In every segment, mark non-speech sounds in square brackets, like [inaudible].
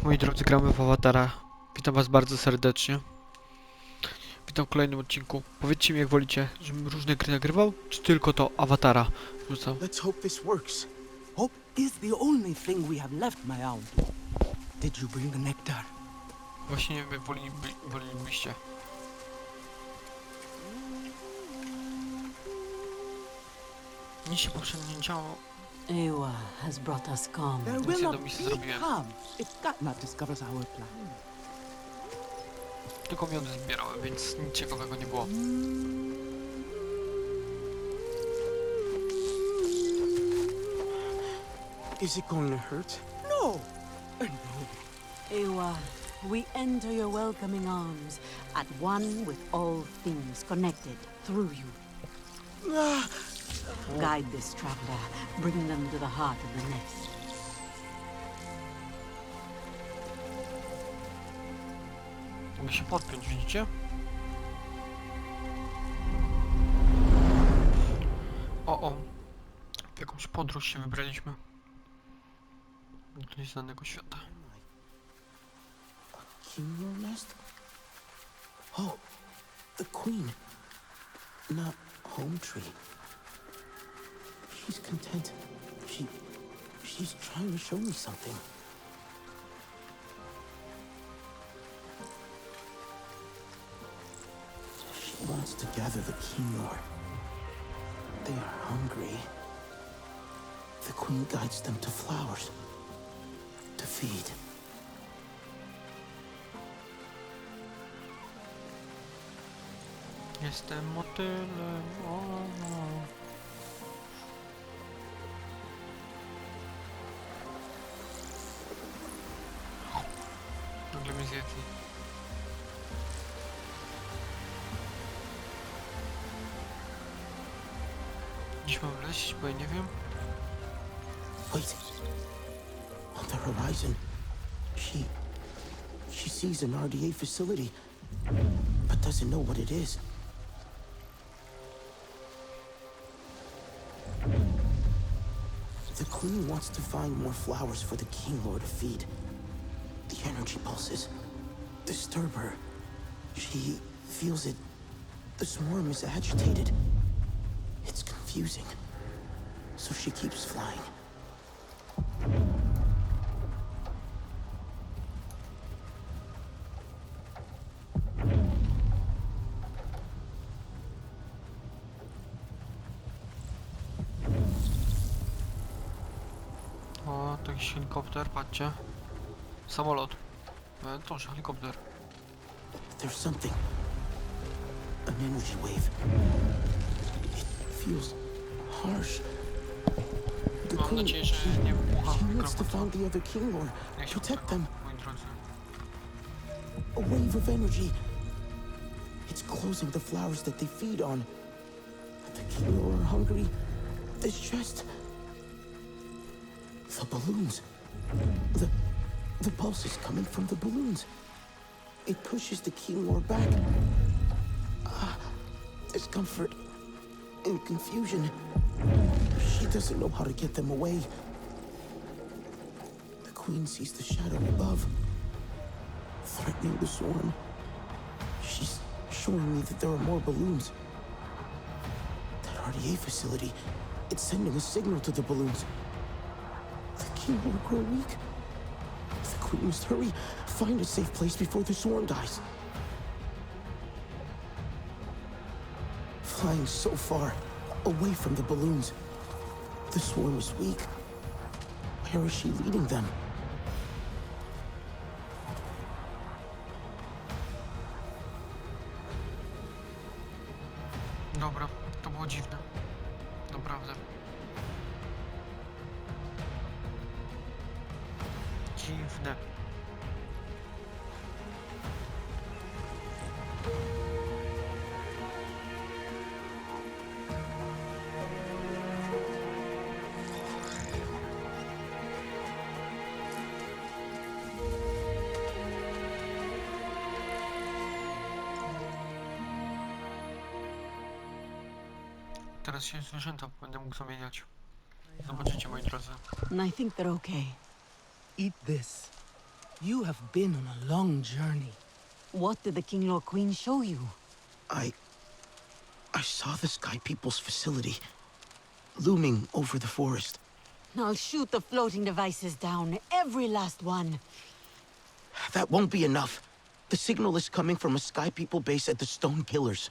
Dziś moi drodzy gramy w Awatara. Witam was bardzo serdecznie. Witam w kolejnym odcinku. Powiedzcie mi jak wolicie, żebym różne gry nagrywał, czy tylko to Awatara rzucał. Let's hope this works. Hope is the only thing we have left, my own. Did you bring the nectar? Właśnie nie wiem jak woli, wolilibyście. Nic się poprzednio nie działo. Ewa has brought us calm. There will not be calm if Gatna discovers our plan. Tylko miody zbierałem, więc nic ciekawego nie było. Is it going to hurt? No! Uh, no. Ewa, we enter your welcoming arms, at one with all things connected through you. Ah, Guide this traveler, bring them to the heart of the nest. Mogę się podpiąć, widzicie? O, o. W jakąś podróż się wybraliśmy. Do nieznanego świata. Nest? Oh, the queen. Not home tree. She's content. She, she's trying to show me something. She wants to gather the Kimura. They are hungry. The queen guides them to flowers. To feed. Jestem motylem. O, oh, o. Zjedli. Dziś mam lecieć, bo ja nie wiem. Wait. On the horizon, she. She sees an RDA facility, but doesn't know what it is. The Queen wants to find more flowers for the King Lord to feed. The energy pulses disturb her. She feels it. The swarm is agitated. It's confusing. So she keeps flying. Helikopter, patrzcie. Samolot. Helikopter. There's something. An energy wave. It feels harsh. The Mam queen, nadzieję, że she, nie wybucha she needs to find the other king lord. Jak się Protect them. A wave of energy. It's closing the flowers that they feed on. The king are hungry. Distressed. The balloons. The the pulse is coming from the balloons. It pushes the king lord back. Ah, discomfort and confusion. She doesn't know how to get them away. The queen sees the shadow above, threatening the swarm. She's showing me that there are more balloons. That RDA facility, it's sending a signal to the balloons. The will grow weak. Queen must hurry, find a safe place before the swarm dies. Flying so far, away from the balloons. The swarm is weak. Where is she leading them? Dobra, to było dziwne. Naprawdę. Dziwne. Teraz się zwierzęta będę mógł zamieniać. Zobaczycie, moi drodzy. And I think they're okay. Eat this. You have been on a long journey. What did the King Lord Queen show you? I. I saw the Sky People's facility looming over the forest. I'll shoot the floating devices down, every last one. That won't be enough. The signal is coming from a Sky People base at the Stone Pillars.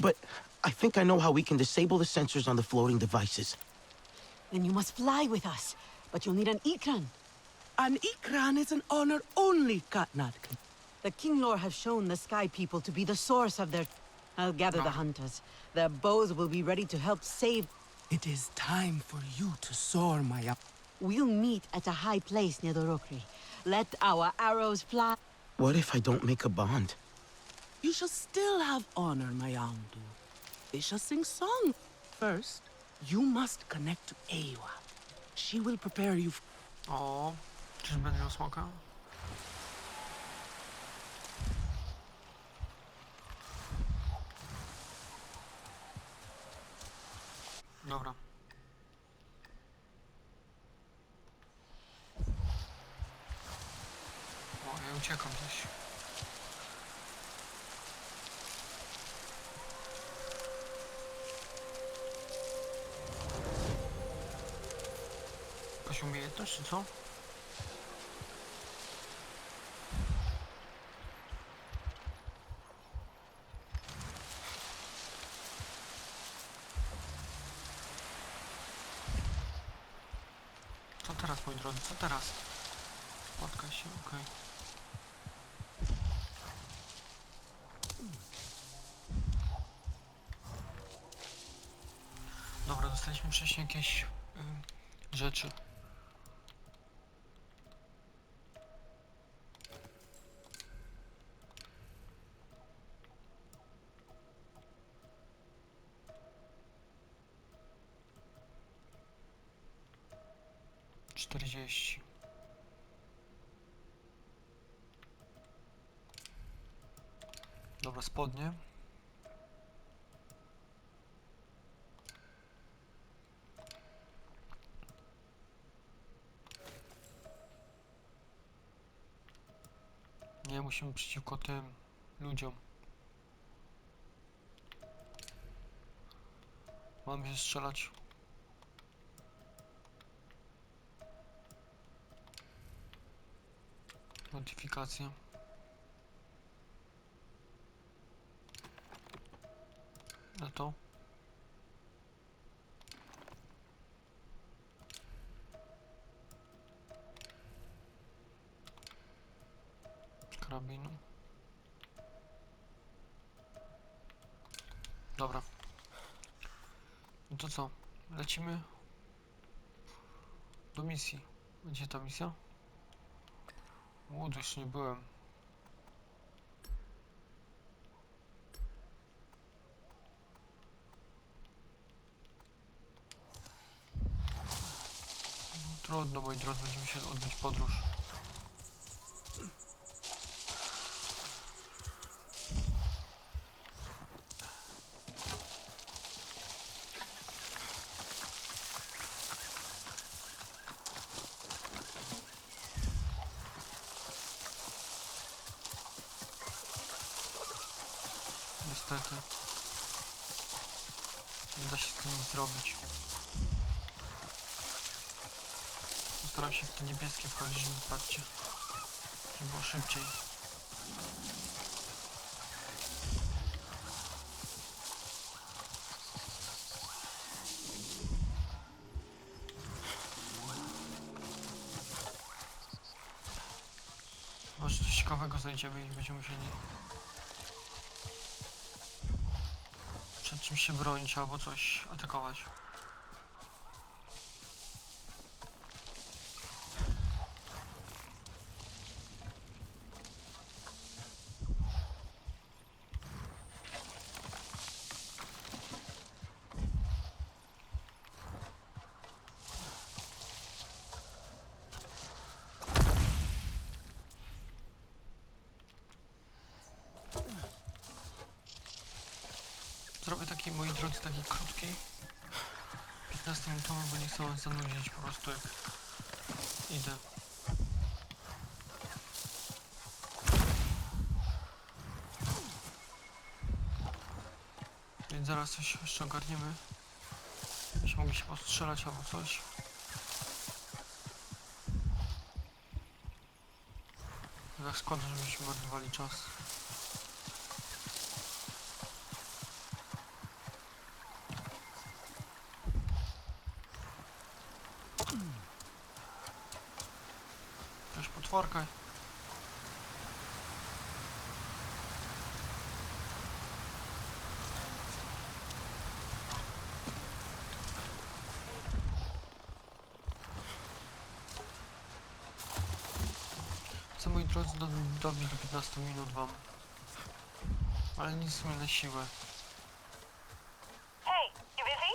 But I think I know how we can disable the sensors on the floating devices. Then you must fly with us. But you'll need an Ikran. An Ikran is an honor only Katnat can. The King Lord have shown the Sky People to be the source of their... I'll gather the ah. hunters. Their bows will be ready to help save... It is time for you to soar, my up. We'll meet at a high place near the Rokri. Let our arrows fly. What if I don't make a bond? You shall still have honor, my Aundu. They shall sing song. First, you must connect to Ewa. She will prepare you. f- O, czyż będę miał smoka? Dobra. O, ja uciekam gdzieś. Jakaś umiejętność, czy co? Teraz, moi drodzy? Co teraz? Spotkaj się, okej. Dobra, dostaliśmy wcześniej jakieś y, rzeczy. Czterdzieści. Dobra, spodnie. Nie, musimy przeciwko tym ludziom. Mamy się strzelać. Notyfikacje. Na to. Karabinu. Dobra. No to co? Lecimy do misji. Gdzie ta misja? Удачі ніби. Трудно будет разбудить, разбудить подружку. Nie da się z tym nic zrobić. Postaram się w te niebieskie wchodzić, żeby patrzcie. Żeby było szybciej. Może coś ciekawego znajdziemy i będziemy musieli czymś się bronić albo coś atakować. zrobię taki, moi drodzy, taki krótki 15 minutowy, bo nie chcę zanudzić po prostu jak idę. Więc zaraz coś jeszcze ogarniemy. Byśmy mogli się postrzelać albo coś. Tak składa, żebyśmy marnowali czas. Co moi drodzy, do, do mnie do 15 minut wam. Ale nic mnie na siłę. Hey, you busy?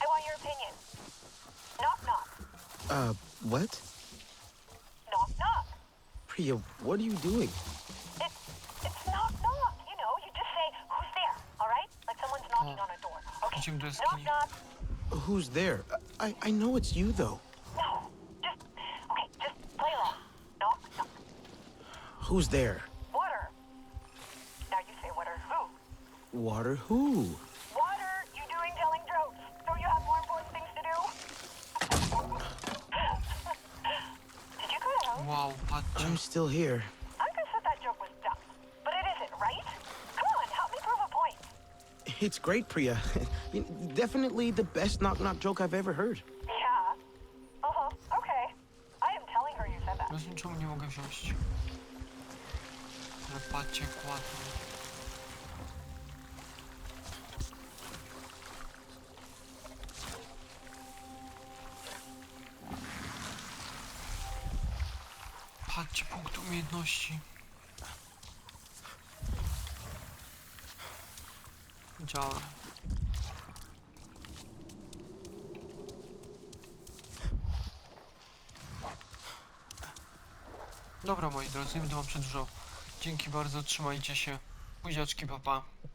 I want your opinion. Knock knock. Uh, what? Knock knock. Priya, what are you doing? It's it's knock knock. You know, you just say who's there, all right? Like someone's knocking on a door. Okay. Idziemy do Knock jaskini. knock. Who's there? I, I know it's you, though. No. Just okay. Just play along. Knock knock. Who's there? Water. Now you say water who? Water who? Wow, patrzcie. I'm still here. I guess that that joke was dumb, but it isn't, right? Come on, help me prove a point. It's great, Priya. [laughs] Definitely the best knock knock joke I've ever heard. Yeah. Uh huh. Okay. I am telling her you said that. Rozumiem, czemu nie mogę wziąć. Ale patrzcie, jak Patrzcie, punkt umiejętności. Działa. Dobra moi drodzy, nie będę wam przedłużał. Dzięki bardzo, trzymajcie się. Buziaczki, papa. Pa.